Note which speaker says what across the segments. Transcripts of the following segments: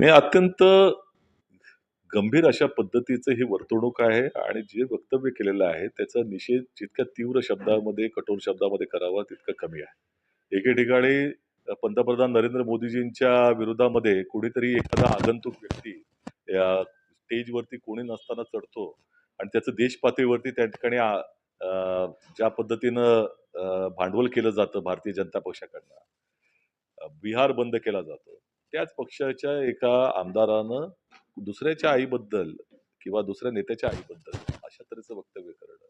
Speaker 1: नाही अत्यंत गंभीर अशा पद्धतीचं ही वर्तणूक आहे आणि जे वक्तव्य केलेलं आहे त्याचा निषेध जितक्या तीव्र शब्दामध्ये कठोर शब्दामध्ये करावा तितका कमी आहे. एके ठिकाणी पंतप्रधान नरेंद्र मोदीजींच्या विरोधामध्ये कुणीतरी एखादा आगंतुक व्यक्ती या स्टेजवरती कोणी नसताना चढतो आणि त्याचं देश पातळीवरती त्या ठिकाणी ज्या पद्धतीनं भांडवल केलं जातं भारतीय जनता पक्षाकडनं बिहार बंद केला जातो. त्याच पक्षाच्या एका आमदारानं दुसऱ्याच्या आईबद्दल किंवा दुसऱ्या नेत्याच्या आईबद्दल अशा तऱ्हेचं वक्तव्य करणं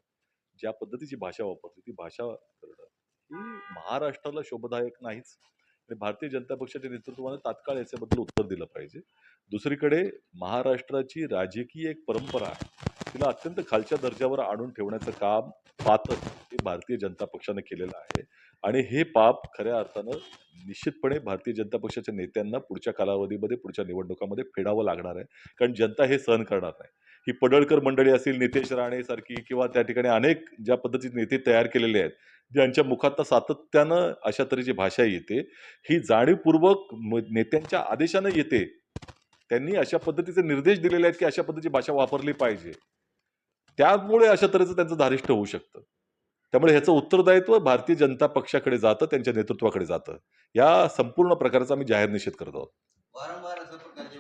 Speaker 1: ज्या पद्धतीची भाषा वापरली ती भाषा करणं ही महाराष्ट्राला शोभदायक नाहीच. आणि भारतीय जनता पक्षाच्या नेतृत्वाने तात्काळ याच्याबद्दल उत्तर दिलं पाहिजे. दुसरीकडे महाराष्ट्राची राजकीय एक परंपरा आहे. तिला अत्यंत खालच्या दर्जावर आणून ठेवण्याचं काम पातच हे भारतीय जनता पक्षाने केलेलं आहे. आणि हे पाप खऱ्या अर्थानं निश्चितपणे भारतीय जनता पक्षाच्या नेत्यांना पुढच्या कालावधीमध्ये पुढच्या निवडणुकामध्ये फेडावं लागणार आहे. कारण जनता हे सहन करणार नाही. ही पडळकर मंडळी असतील नितेश राणे सारखी किंवा त्या ठिकाणी अनेक ज्या पद्धतीचे नेते तयार केलेले आहेत ज्यांच्या मुखात सातत्यानं अशा तऱ्हेची भाषा येते. ही जाणीवपूर्वक म- नेत्यांच्या आदेशानं येते. त्यांनी अशा पद्धतीचे निर्देश दिलेले आहेत की अशा पद्धतीची भाषा वापरली पाहिजे. त्यामुळे अशा तऱ्हेचं त्यांचं धारिष्ट होऊ शकतं. त्यामुळे ह्याचं उत्तरदायित्व भारतीय जनता पक्षाकडे जातं त्यांच्या नेतृत्वाकडे जातं. या संपूर्ण प्रकाराचा आम्ही जाहीर निषेध करत आहोत.
Speaker 2: वारंवार प्रकारचे